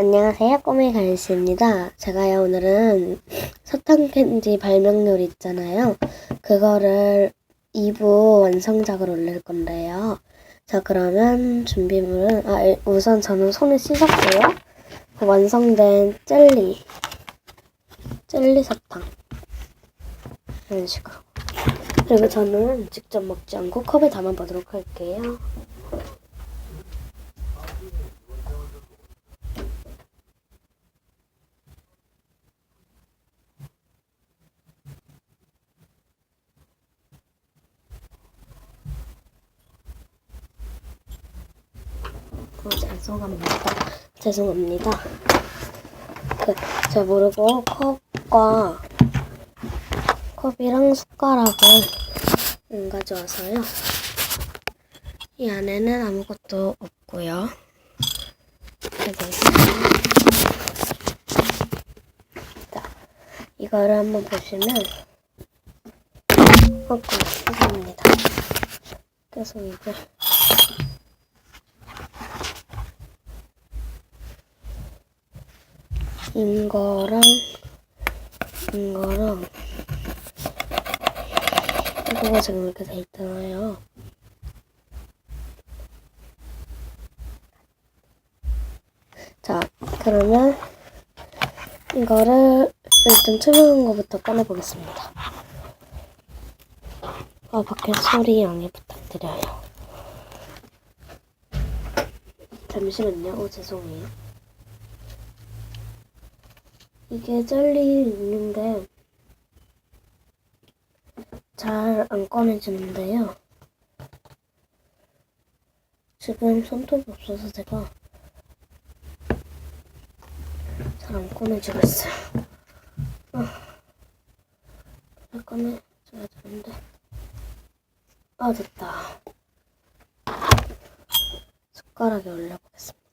안녕하세요. 꼬미 갈씨입니다. 제가요, 오늘은 사탕 캔디 발명놀이 있잖아요. 그거를 2부 완성작을 올릴 건데요. 자, 그러면 준비물은, 아, 일- 우선 저는 손을 씻었고요. 그 완성된 젤리, 젤리 사탕. 이런 식으로. 그리고 저는 직접 먹지 않고 컵에 담아보도록 할게요. 어, 죄송합니다. 죄송합니다. 그, 제가 모르고 컵과 컵이랑 숟가락을 안 가져와서요. 이 안에는 아무것도 없고요. 자, 이거를 한번 보시면 어, 죄송합니다. 계속 이걸 인거랑 인거랑 이거가 지금 이렇게 돼 있잖아요. 자, 그러면 이거를 일단 투명한 거부터 꺼내보겠습니다. 아, 밖에 소리 양해 부탁드려요. 잠시만요. 어, 죄송해요. 이게 젤리 있는데 잘 안 꺼내지는데요. 지금 손톱이 없어서 제가 잘 안 꺼내지고 있어요. 아, 잘 꺼내줘야 되는데. 아, 됐다. 숟가락에 올려보겠습니다.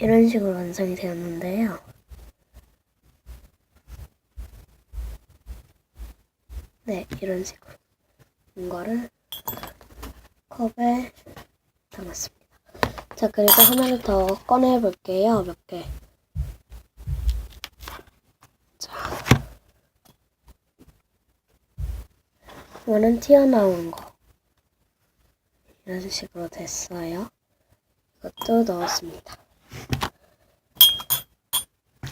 이런 식으로 완성이 되었는데요. 네, 이런 식으로 이거를 컵에 담았습니다. 자, 그리고 하나를 더 꺼내 볼게요. 몇 개. 자, 이거는 튀어나온 거. 이런 식으로 됐어요. 이것도 넣었습니다.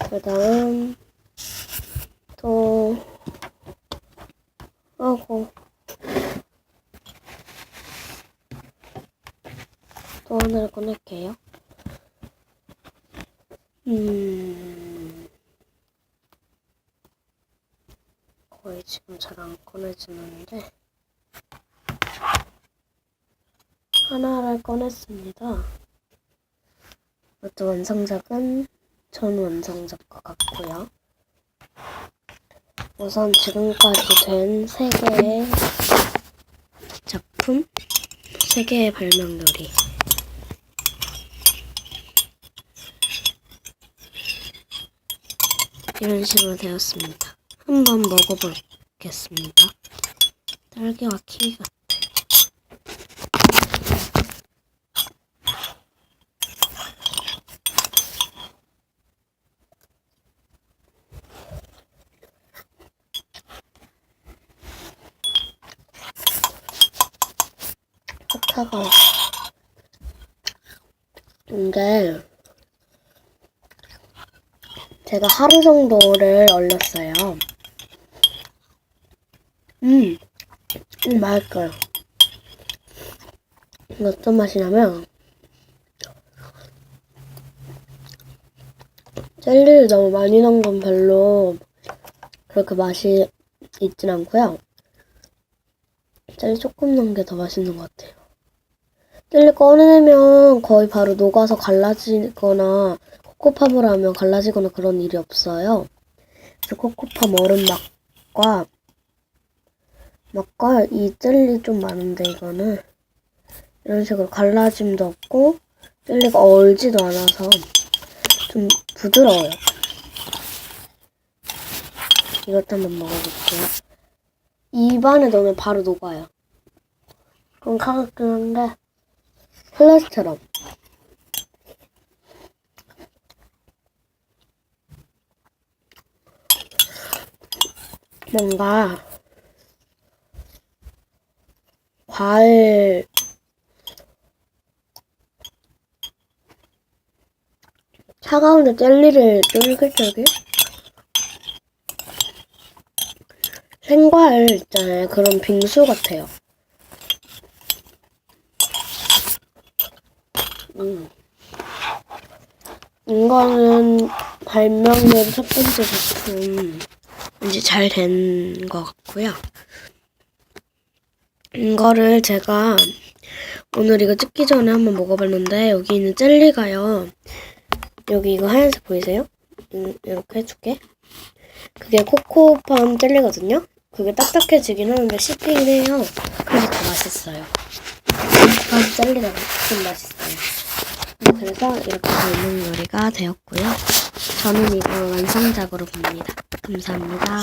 그 다음 또 하고 또 하나를 꺼낼게요. 음 거의 지금 잘 안 꺼내지는데 하나를 꺼냈습니다. 이것도 완성작은 전 완성작과 같고요. 우선 지금까지 된 세 개의 작품, 세 개의 발명놀이. 이런 식으로 되었습니다. 한번 먹어보겠습니다. 딸기와 키위 같아. 차가워. 이게 제가 하루 정도를 얼렸어요. 음, 음 맛있어요. 이거 어떤 맛이냐면 젤리를 너무 많이 넣은 건 별로 그렇게 맛이 있진 않고요. 젤리 조금 넣은 게 더 맛있는 것 같아요. 젤리 꺼내면 거의 바로 녹아서 갈라지거나 코코팜을 하면 갈라지거나 그런 일이 없어요. 그래서 코코팜 얼음 맛과 맛과 이 젤리 좀 많은데 이거는 이런 식으로 갈라짐도 없고 젤리가 얼지도 않아서 좀 부드러워요. 이것도 한번 먹어볼게요. 입안에 넣으면 바로 녹아요. 좀 차갑긴 한데 플러스처럼. 뭔가 과일 차가운데 젤리를 쫄깃쫄깃 생과일 있잖아요 그런 빙수 같아요 음. 이거는 발명된 첫 번째 작품 이제 잘 된 것 같고요. 이거를 제가 오늘 이거 찍기 전에 한번 먹어봤는데 여기 있는 젤리가요. 여기 이거 하얀색 보이세요? 음, 이렇게 해줄게. 그게 코코팜 젤리거든요. 그게 딱딱해지긴 하는데 씹히긴 해요. 그래서 더 맛있어요. 코코팜 젤리가 좀 맛있어요. 음, 그래서 이렇게 발명 요리가 되었고요. 저는 이거 완성작으로 봅니다. 감사합니다.